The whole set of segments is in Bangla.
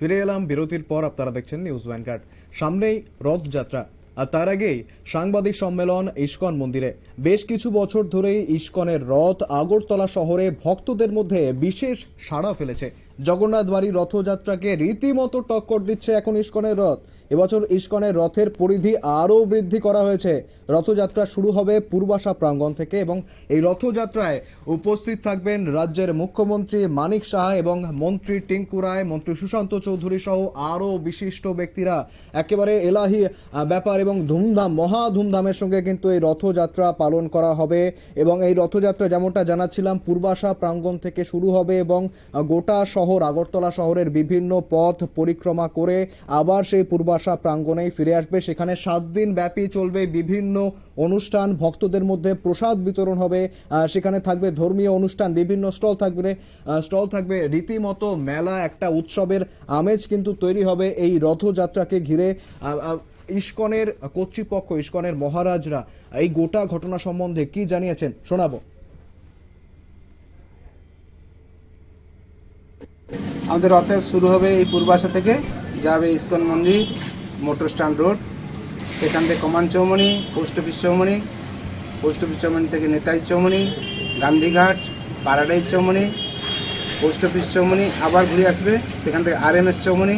ফিরে এলাম বিরতির পর আপনারা দেখছেন নিউজ ভ্যানগার্ড। সামনেই রথযাত্রা, আর তার আগেই সাংবাদিক সম্মেলন ইস্কন মন্দিরে। বেশ কিছু বছর ধরেই ইস্কনের রথ আগরতলা শহরে ভক্তদের মধ্যে বিশেষ সাড়া ফেলেছে। জগন্নাথ বাড়ি রথযাত্রাকে রীতিমতো টক্কর দিচ্ছে এখন ইস্কনের রথ। এবছর ইস্কনের রথের পরিধি আরও বৃদ্ধি করা হয়েছে। রথযাত্রা শুরু হবে পূর্বাশা প্রাঙ্গণ থেকে এবং এই রথযাত্রায় উপস্থিত থাকবেন রাজ্যের মুখ্যমন্ত্রী মানিক সাহা এবং মন্ত্রী টিঙ্কু রায়, মন্ত্রী সুশান্ত চৌধুরী সহ আরও বিশিষ্ট ব্যক্তিরা। একেবারে এলাহি ব্যাপার এবং ধুমধাম, মহা ধুমধামের সঙ্গে কিন্তু এই রথযাত্রা পালন করা হবে এবং এই রথযাত্রা যেমনটা জানাচ্ছিলাম, পূর্বাশা প্রাঙ্গণ থেকে শুরু হবে এবং গোটা শহর আগরতলা শহরের বিভিন্ন পথ পরিক্রমা করে আবার সেই পূর্বাশা প্রাঙ্গণেই ফিরে আসবে। সেখানে সাত দিন ব্যাপী চলবে বিভিন্ন অনুষ্ঠান। ভক্তদের মধ্যে প্রসাদ বিতরণ হবে। সেখানে থাকবে ধর্মীয় অনুষ্ঠান, বিভিন্ন স্টল থাকবে। স্টল থাকবে রীতিমতো মেলা, একটা উৎসবের আমেজ কিন্তু তৈরি হবে এই রথযাত্রাকে ঘিরে। ইস্কনের কর্তৃপক্ষ, ইস্কনের মহারাজরা এই গোটা ঘটনা সম্বন্ধে কি জানিয়েছেন শোনাবো। আমাদের রথের শুরু হবে এই পূর্বাশা থেকে, যাবে ইস্কন মন্দির, মোটর স্ট্যান্ড রোড। সেখান থেকে কমান Chaumoni, post office Chaumoni, post office Chaumoni থেকে Netaji Chaumoni Gandhighat paradise Chaumoni, post office Chaumoni আবার ঘুরে আসবে। সেখান থেকে R M S Chaumoni,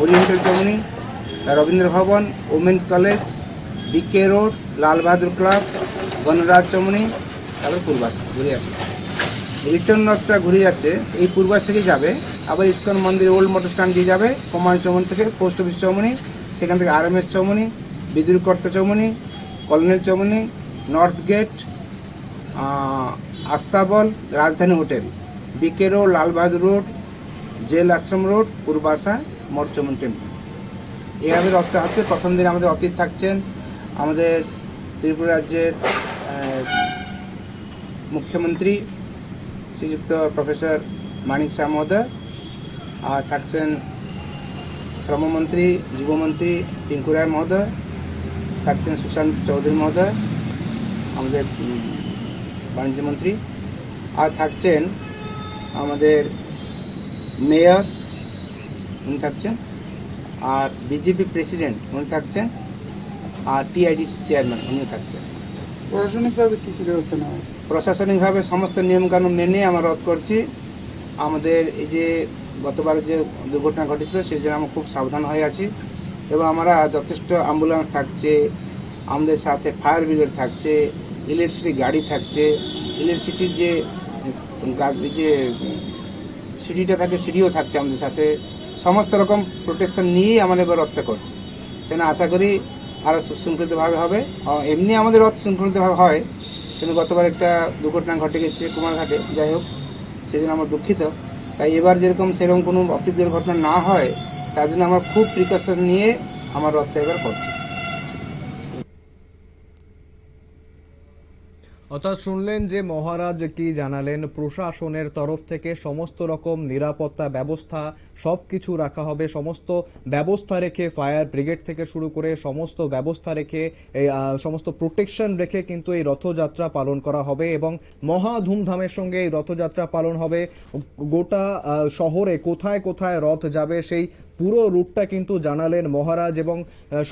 oriental Chaumoni, Rabindra Bhavan, women's college, B K road Lalbahadur club Ganaraj Chaumoni, তারপর পূর্বাশা, ঘুরে আসবে। রিটার্ন রথটা ঘুরে যাচ্ছে, এই পূর্বাস থেকে যাবে, আবার ইস্কন মন্দির ওল্ড মোটর স্ট্যান্ড দিয়ে যাবে কমান চৌমনি থেকে পোস্ট অফিস চৌমনি সেখান থেকে R M S Chowmuhani Bidyut Karta Chowmuhani colonial Chowmuhani north gate আস্তাবল, Rajdhani hotel B K road Lal Bahadur road, jail Ashram road Purbasha মঠ চৌমনি টেম্পল এইভাবে রথটা হচ্ছে প্রথম দিন আমাদের অতীত থাকছেন, আমাদের ত্রিপুরা রাজ্যের মুখ্যমন্ত্রী শ্রীযুক্ত প্রফেসর মানিক শাহ মহোদয় আর থাকছেন শ্রমমন্ত্রী, যুবমন্ত্রী টিঙ্কু রায় মহোদয়, থাকছেন সুশান্ত চৌধুরী মহোদয়, আমাদের বাণিজ্য মন্ত্রী আর থাকছেন আমাদের মেয়র, উনি থাকছেন আর বিজেপি প্রেসিডেন্ট, উনি থাকছেন আর টিআইডিসি চেয়ারম্যান উনি থাকছেন। প্রশাসনিকভাবে কি কি ব্যবস্থা নেওয়া প্রশাসনিকভাবে সমস্ত নিয়মকানুন মেনে আমরা রদ করছি। আমাদের এই যে গতবার যে দুর্ঘটনা ঘটেছিল, সেই জন্য আমরা খুব সাবধান হয়ে আছি। এবং আমরা যথেষ্ট অ্যাম্বুলেন্স থাকছে, আমাদের সাথে ফায়ার ব্রিগেড থাকছে, ইলেকট্রিসিটি গাড়ি থাকছে। ইলেকট্রিসিটির যে যে, সিডিটা থাকে, সিডিও থাকছে আমাদের সাথে। সমস্ত রকম প্রোটেকশন নিয়েই আমরা এবার রথটা করছি। সেখানে আশা করি আরও সুশৃঙ্খলিতভাবে হবে। এমনি আমাদের রথ শৃঙ্খলিতভাবে হয়, কিন্তু গতবার একটা দুর্ঘটনা ঘটে গেছে কুমারঘাটে, যাই হোক, সেদিন আমার দুঃখিত। তাই এবার যেরকম সেরকম কোনো অপ্রীতিকর ঘটনা না হয়, তার জন্য আমরা খুব প্রিকশন নিয়ে আমার রথটা এবার করছি। অর্থাৎ শুনলেন যে মহারাজ কি জানালেন, প্রশাসনের তরফ থেকে সমস্ত রকম নিরাপত্তা ব্যবস্থা সব কিছু রাখা হবে। সমস্ত ব্যবস্থা রেখে, ফায়ার ব্রিগেড থেকে শুরু করে সমস্ত ব্যবস্থা রেখে সমস্ত প্রোটেকশন রেখে কিন্তু এই রথযাত্রা পালন করা হবে এবং মহা ধুমধামের সঙ্গে এই রথযাত্রা পালন হবে। গোটা শহরে কোথায় কোথায় রথ যাবে সেই পুরো রুটটা কিন্তু জানালেন মহারাজ এবং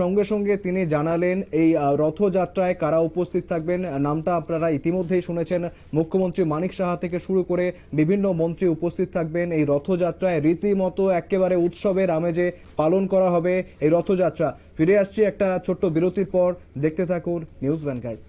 সঙ্গে সঙ্গে তিনি জানালেন এই রথযাত্রায় কারা উপস্থিত থাকবেন। নামটা আপনারা ইতিমধ্যেই শুনেছেন, মুখ্যমন্ত্রী মানিক সাহা থেকে শুরু করে বিভিন্ন মন্ত্রী উপস্থিত থাকবেন। এই রথযাত্রায় রীতিমতো একেবারে উৎসবের আমেজে পালন করা হবে এই রথযাত্রা। ফিরে আসছি একটা ছোট্ট বিরতির পর। দেখতে থাকুন নিউজ ভ্যানগার্ড